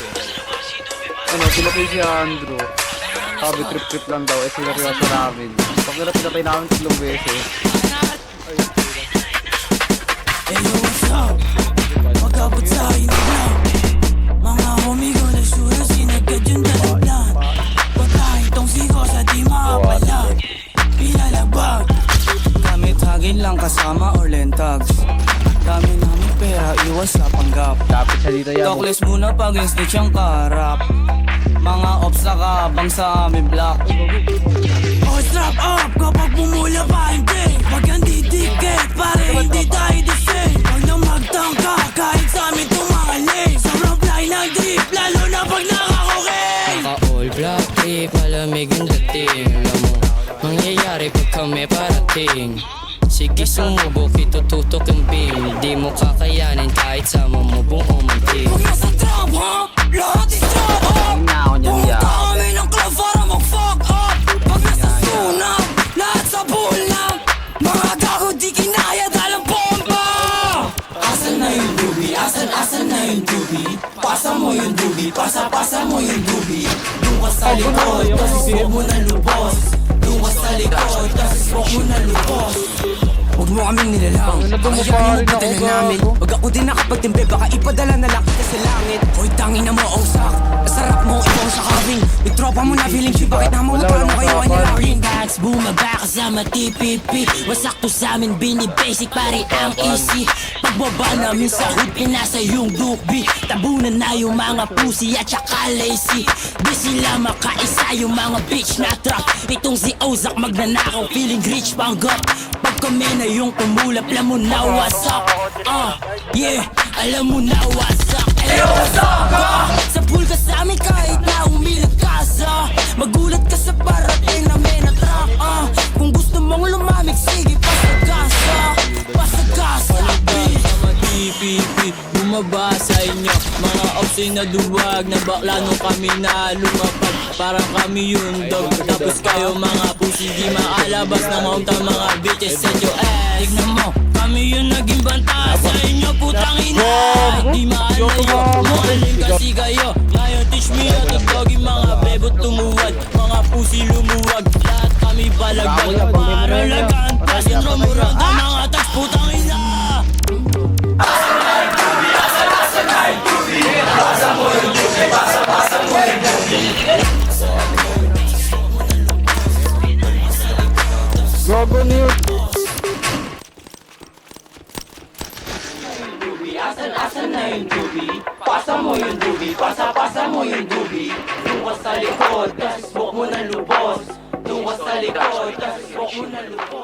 Ano, pinatay si Andrew. Sabi trip-trip lang daw, eh sineryoso namin. Pag na pinatay namin tatlong beses. Hey yo, what's up? Magkabot sa akin na Mga homie ko na sure sinagad yung dalaglan Patahin tong siko sa di makapalag Pinalabag Gamit hagin lang kasama or lentags Dami namin pera, iwas sa panggap. Lapit siya dito yan. Talkless muna pag snitch ang karap Mga ops nakabang sa aming block. Oh, strap up kapag bumula pa hindi. Pag hindi dikit, pare hindi tayo disay Huwag na magtangka kahit sa amin tumali. Sobrang fly ng drip, lalo na pag nakakokain Naka all black trip, malamig yung dating. Alam mo, mangyayari pag kami parating Sige sumubok, itututok yung beam Di mo kakayanin kahit sama mo buong team Huwag na sa trap, ha? Lahat is trap Pumunta ya. kami ng club para mag-fuck up. Pag nasa sunap, lahat sa bulang Mga gago di kinaya dahil ang bomba Asan na yung dubi? Asan, asan na yung dubi? Pasa mo yung dubi, pasa, pasa mo yung dubi Doon ka sa likod, tas huwag mo na lubos. Doon ka sa likod, tas huwag mo na lubos mo kaming nilalang Ano Ang mukha yayain mo ako, padala namin? Pag ako din nakapagtimbe, baka ipadala na lang kita sa langit. Hoy, tangin na mo, ausak Masarap mo, ikaw sa carving May tropa mo na feeling shit, bakit na Wala, plano wala kayo kapal. nilaki Bags, bumaba kasama TPP Wasak to sa amin, bini-basic pare ang easy. Pagbaba namin sa hood, pinasa yung dubi. Tabunan na yung mga pussy at saka lazy. Di sila makaisa yung mga bitch na trap Itong si Ozak magnanakaw, feeling rich panggap Pag kami na yung kumulap, alam mo na wasak Ah, yeah, alam mo na wasak Eh, wasak ah! Sa pool ka sa amin kahit na umilag ka sa Magulat ka sa parating bumaba sa inyo. Mga opsi na duwag na bakla nung kami na lumapag. Parang kami yung dog. Tapos kayo mga pussy di maalabas na maunta mga bitches sa your ass Tignan mo, kami yung naging banta sa inyo putang ina. Di maalayo, mahalin kasi kayo. Ngayon teach me how to doggy mga bebot tumuwad Mga pussy lumuwag. Lahat kami palagbag Para laganta Syndrome murang mga Niyo. dubi Asan, asan na yung dubi? Pasa mo yung dubi Pasa, pasa mo yung dubi ka sa likod, tas mo na lubos. Ka sa likod, tas mo na lubos